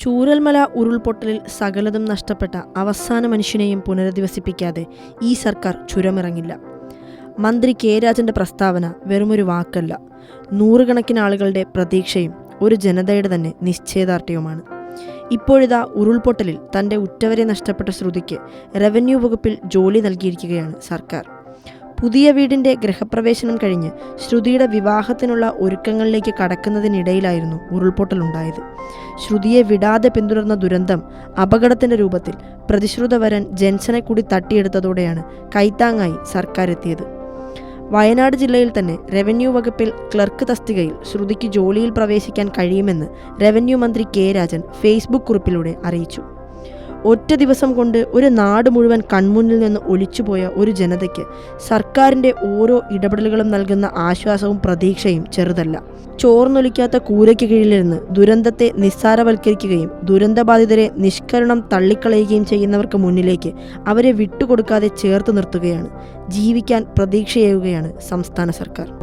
ചൂരൽമല ഉരുൾപൊട്ടലിൽ സകലതും നഷ്ടപ്പെട്ട അവസാന മനുഷ്യനെയും പുനരധിവസിപ്പിക്കാതെ ഈ സർക്കാർ ചുരമിറങ്ങില്ല. മന്ത്രി കെ രാജന്റെ പ്രസ്താവന വെറുമൊരു വാക്കല്ല. നൂറുകണക്കിന് ആളുകളുടെ പ്രതീക്ഷയും ഒരു ജനതയുടെ തന്നെ നിശ്ചയദാർഢ്യവുമാണ്. ഇപ്പോഴിതാ ഉരുൾപൊട്ടലിൽ തന്റെ ഉറ്റവരെ നഷ്ടപ്പെട്ട ശ്രുതിക്ക് റവന്യൂ വകുപ്പിൽ ജോലി നൽകിയിരിക്കുകയാണ് സർക്കാർ. പുതിയ വീടിന്റെ ഗൃഹപ്രവേശനം കഴിഞ്ഞ് ശ്രുതിയുടെ വിവാഹത്തിനുള്ള ഒരുക്കങ്ങളിലേക്ക് കടക്കുന്നതിനിടയിലായിരുന്നു ഉരുൾപൊട്ടലുണ്ടായത്. ശ്രുതിയെ വിടാതെ പിന്തുടർന്ന ദുരന്തം അപകടത്തിന്റെ രൂപത്തിൽ പ്രതിശ്രുതവരൻ ജെൻസനെ കൂടി തട്ടിയെടുത്തതോടെയാണ് കൈത്താങ്ങായി സർക്കാർ എത്തിയത് വയനാട് ജില്ലയിൽ തന്നെ റവന്യൂ വകുപ്പിൽ ക്ലർക്ക് തസ്തികയിൽ ശ്രുതിക്ക് ജോലിയിൽ പ്രവേശിക്കാൻ കഴിയുമെന്ന് റവന്യൂ മന്ത്രി കെ രാജൻ ഫേസ്ബുക്ക് കുറിപ്പിലൂടെ അറിയിച്ചു. ഒറ്റ ദിവസം കൊണ്ട് ഒരു നാട് മുഴുവൻ കൺമുന്നിൽ നിന്ന് ഒലിച്ചുപോയ ഒരു ജനതയ്ക്ക് സർക്കാരിന്റെ ഓരോ ഇടപെടലുകളും നൽകുന്ന ആശ്വാസവും പ്രതീക്ഷയും ചെറുതല്ല. ചോർന്നൊലിക്കാത്ത കൂരയ്ക്ക് കീഴിലിരുന്ന് ദുരന്തത്തെ നിസ്സാരവൽക്കരിക്കുകയും ദുരന്തബാധിതരെ നിഷ്കരണം തള്ളിക്കളയുകയും ചെയ്യുന്നവർക്ക് മുന്നിലേക്ക് അവരെ വിട്ടുകൊടുക്കാതെ ചേർത്ത് നിർത്തുകയാണ്. ജീവിക്കാൻ പ്രതീക്ഷയേകുകയാണ് സംസ്ഥാന സർക്കാർ.